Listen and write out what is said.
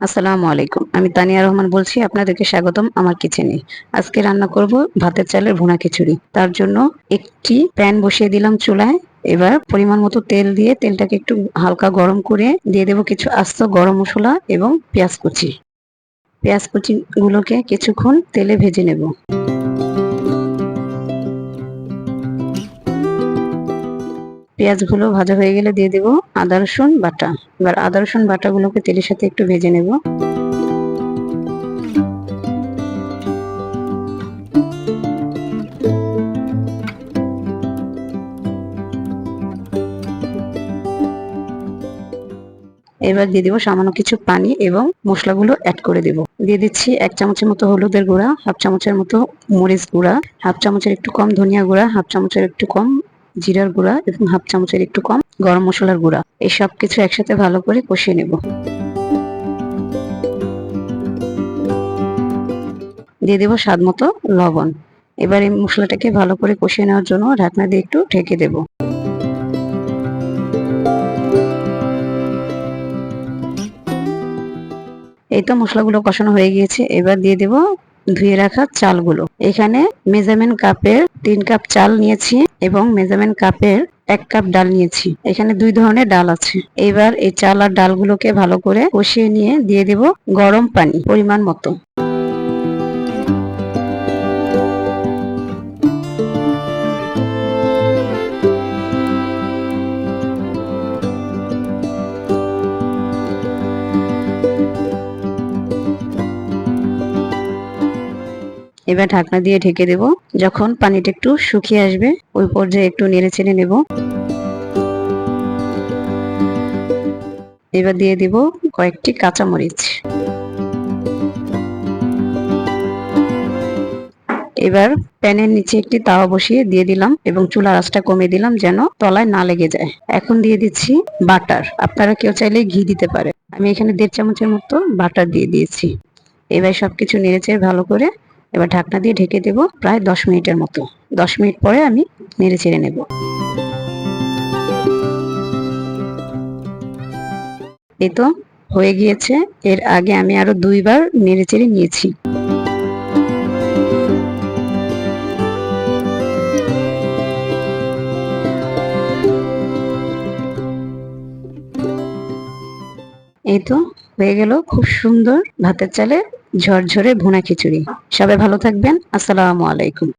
আসসালামু আলাইকুম। আমি তানিয়া রহমান বলছি, আপনাদেরকে স্বাগতম আমার কিচেনে। আজকে রান্না করব ভাতের চালের ভুনা খিচুড়ি। তার জন্য একটি প্যান বসিয়ে দিলাম চুলায়। এবার পরিমাণ মতো তেল দিয়ে তেলটাকে একটু হালকা গরম করে দিয়ে দেব কিছু আস্ত গরম মশলা এবং পেঁয়াজ কুচি। পেঁয়াজ কুচি গুলোকে কিছুক্ষণ তেলে ভেজে নেব। পেঁয়াজগুলো ভাজা হয়ে গেলে দিয়ে দেব আদা, রসুন, বাটা। এবার আদা, রসুন, বাটাগুলোকে তেলের সাথে একটু ভেজে নেব। এবার দিয়ে দিব সামান্য কিছু পানি এবং মশলাগুলো অ্যাড করে দেব। দিয়ে দিচ্ছি এক চামচের মতো হলুদের গুঁড়া, হাফ চামচের মতো মরিচ গুঁড়া, হাফ চামচের একটু কম ধনিয়া গুঁড়া, হাফ চামচের একটু কম জিরার গুঁড়া এবং হাফ চামচের একটু কম গরম মশলার গুঁড়া। এই সব কিছু একসাথে ভালো করে কষিয়ে নেব। দিয়ে দেবো স্বাদ মতো লবণ। এবার এই মশলাটাকে ভালো করে কষিয়ে নেওয়ার জন্য ঢাকনা দিয়ে একটু ঢেকে দেব। এই তো মশলাগুলো কষানো হয়ে গিয়েছে। এবার দিয়ে দেব ধুয়ে রাখা চালগুলো। এখানে মেজারমেন্ট কাপের তিন কাপ চাল নিয়েছি এবং মেজারমেন্ট কাপের এক কাপ ডাল নিয়েছি। এখানে দুই ধরনের ডাল আছে। এবার এই চাল আর ডালগুলোকে ভালো করে কষিয়ে নিয়ে দিয়ে দেব গরম পানি পরিমাণ মতো। এবার ঢাকনা দিয়ে ঢেকে দেব। যখন পানিটা একটু শুকিয়ে আসবে, ওই পর্যায়ে একটু নেড়ে চেড়ে নেব। এবার দিয়ে দিব কয়েকটি কাঁচামরিচ। এবার প্যানের নিচে একটি তাওয়া বসিয়ে দিয়ে দিলাম এবং চুলার আঁচটা কমিয়ে দিলাম যেন তলায় না লেগে যায়। এখন দিয়ে দিচ্ছি বাটার। আপনারা কেউ চাইলে ঘি দিতে পারে। আমি এখানে দেড় চামচের মতো বাটার দিয়ে দিয়েছি। এবার সবকিছু নেড়েছে ভালো করে এবার ঢাকনা দিয়ে ঢেকে দেব প্রায় দশ মিনিটের মতো। দশ মিনিট পরে আমি নেড়ে ছেড়ে নেব। এই তো হয়ে গিয়েছে। এর আগে আমি আরও দুইবার নেড়ে চেড়ে নিয়েছি। এই তো হয়ে গেল খুব সুন্দর ভাতের চালে ঝরঝরে ভুনা খিচুড়ি। সবাই ভালো থাকবেন। আসসালামু আলাইকুম।